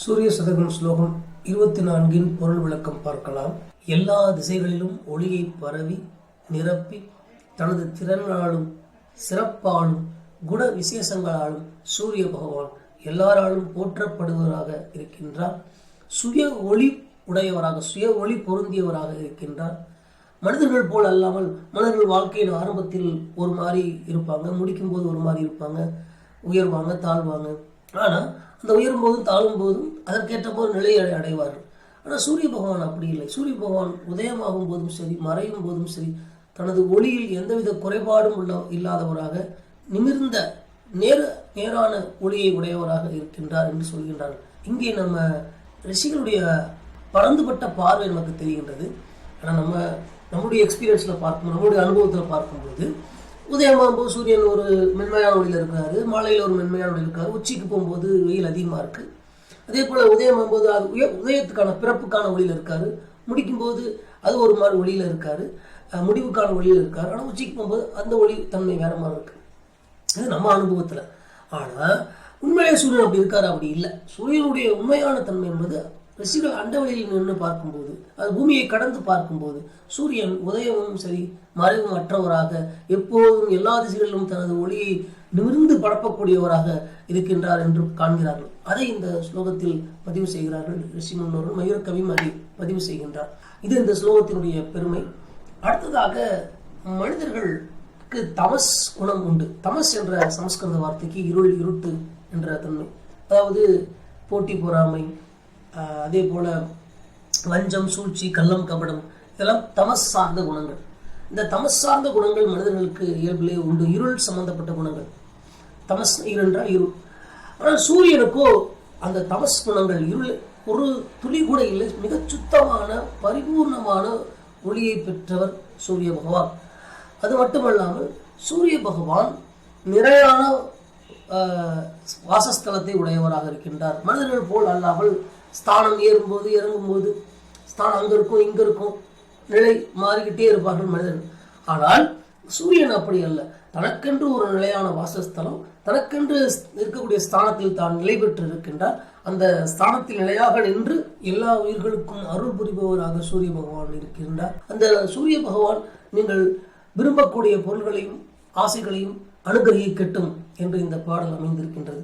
சூரிய சதகம் ஸ்லோகம் இருபத்தி நான்கின் பொருள் விளக்கம் பார்க்கலாம். எல்லா திசைகளிலும் ஒளியை பரவி நிரப்பி தனது திறனாலும் சிறப்பாலும் குண விசேஷங்களாலும் சூரிய பகவான் எல்லாராலும் போற்றப்படுவராக இருக்கின்றார். சுய ஒளி உடையவராக சுய ஒளி பொருந்தியவராக இருக்கின்றார். மனிதர்கள் போல் அல்லாமல் மனிதர்கள் வாழ்க்கையின் ஆரம்பத்தில் ஒரு மாதிரி இருப்பாங்க முடிக்கும் போது ஒரு மாதிரி இருப்பாங்க உயர்வாங்க தாழ்வாங்க. ஆனால் அந்த உயரும் போதும் தாழும் போதும் அதற்கேற்ற போது நிலையை அடைவார்கள். ஆனால் சூரிய பகவான் அப்படி இல்லை. சூரிய பகவான் உதயமாகும் போதும் சரி மறையும் போதும் சரி தனது ஒளியில் எந்தவித குறைபாடும் உள்ள இல்லாதவராக நிமிர்ந்த நேர நேரான ஒளியை உடையவராக இருக்கின்றார் என்று சொல்கின்றார்கள். இங்கே நம்ம ரிஷிகளுடைய பறந்துபட்ட பார்வை நமக்கு தெரிகின்றது. ஆனால் நம்ம நம்முடைய எக்ஸ்பீரியன்ஸில் பார்க்கும் நம்முடைய அனுபவத்தில் பார்க்கும்போது உதயமாகும் போது சூரியன் ஒரு மென்மையான ஒளியில் இருக்காரு. மாலையில் ஒரு மென்மையான ஒளியில் இருக்காரு. உச்சிக்கு போகும்போது வெயில் அதிகமாக இருக்குது அதே போல் உதயமாகும் போது அது உய உதயத்துக்கான பிறப்புக்கான ஒளியில் இருக்காரு. முடிக்கும் போது அது ஒரு மாதிரி ஒளியில் இருக்காரு. முடிவுக்கான ஒளியில் இருக்காரு. ஆனால் உச்சிக்கு போகும்போது அந்த ஒளி தன்மை வேற மாதிரி இருக்கு. இது நம்ம அனுபவத்தில். ஆனால் உண்மையிலே சூரியன் அப்படி இருக்காரு அப்படி இல்லை. சூரியனுடைய உண்மையான தன்மை என்பது ரிஷிகள் அண்டவெளியில் நின்று பார்க்கும்போது அது பூமியை கடந்து பார்க்கும்போது சூரியன் உதயமும் சரி மறைவும் அற்றவராக எப்போதும் எல்லா திசைகளிலும் தனது ஒளியை நிமிர்ந்து பரப்பக்கூடியவராக இருக்கின்றார் என்று காண்கிறார்கள். அதை இந்த ஸ்லோகத்தில் பதிவு செய்கிறார்கள். ரிஷி முன்னோர்கள் மயூரகவி அதை பதிவு செய்கின்றார். இது இந்த ஸ்லோகத்தினுடைய பெருமை. அடுத்ததாக மனிதர்களுக்கு தமஸ் குணம் உண்டு. தமஸ் என்ற சமஸ்கிருத வார்த்தைக்கு இருள் இருட்டு என்ற தன்மை. அதாவது போட்டி பொறாமை அதே போல லஞ்சம் சூழ்ச்சி கள்ளம் கபடம் இதெல்லாம் தமஸ் சார்ந்த குணங்கள். இந்த தமஸ் சார்ந்த குணங்கள் மனிதர்களுக்கு இயல்பிலே உண்டு. இருள் சம்பந்தப்பட்ட குணங்கள். தமஸ் இருள் இருள் ஆனால் சூரியனுக்கோ அந்த தமஸ் குணங்கள் இருள் ஒரு துளி கூட இல்லை. மிக சுத்தமான பரிபூர்ணமான ஒளியை பெற்றவர் சூரிய பகவான். அது மட்டுமல்லாமல் சூரிய பகவான் நிறையான ஆஹ், வாசஸ்தலத்தை உடையவராக இருக்கின்றார். மனிதர்கள் போல் அல்லாமல் ஸ்தானம் ஏறும்போது இறங்கும்போது ஸ்தானம் அங்கே இருக்கும் இங்க இருக்கும். நிலை மாறிக்கிட்டே இருப்பார்கள் மனிதர்கள். ஆனால் சூரியன் அப்படி அல்ல. தனக்கென்று ஒரு நிலையான வாசஸ்தலம் தனக்கென்று இருக்கக்கூடிய ஸ்தானத்தில் தான் நிலை பெற்று இருக்கின்றார் அந்த ஸ்தானத்தில் நிலையாக நின்று எல்லா உயிர்களுக்கும் அருள் புரிபவராக சூரிய பகவான் இருக்கின்றார். அந்த சூரிய பகவான் நீங்கள் விரும்பக்கூடிய பொருள்களையும் ஆசைகளையும் அனுகிரகிக்கட்டும் என்று இந்த பாடல் அமைந்திருக்கின்றது.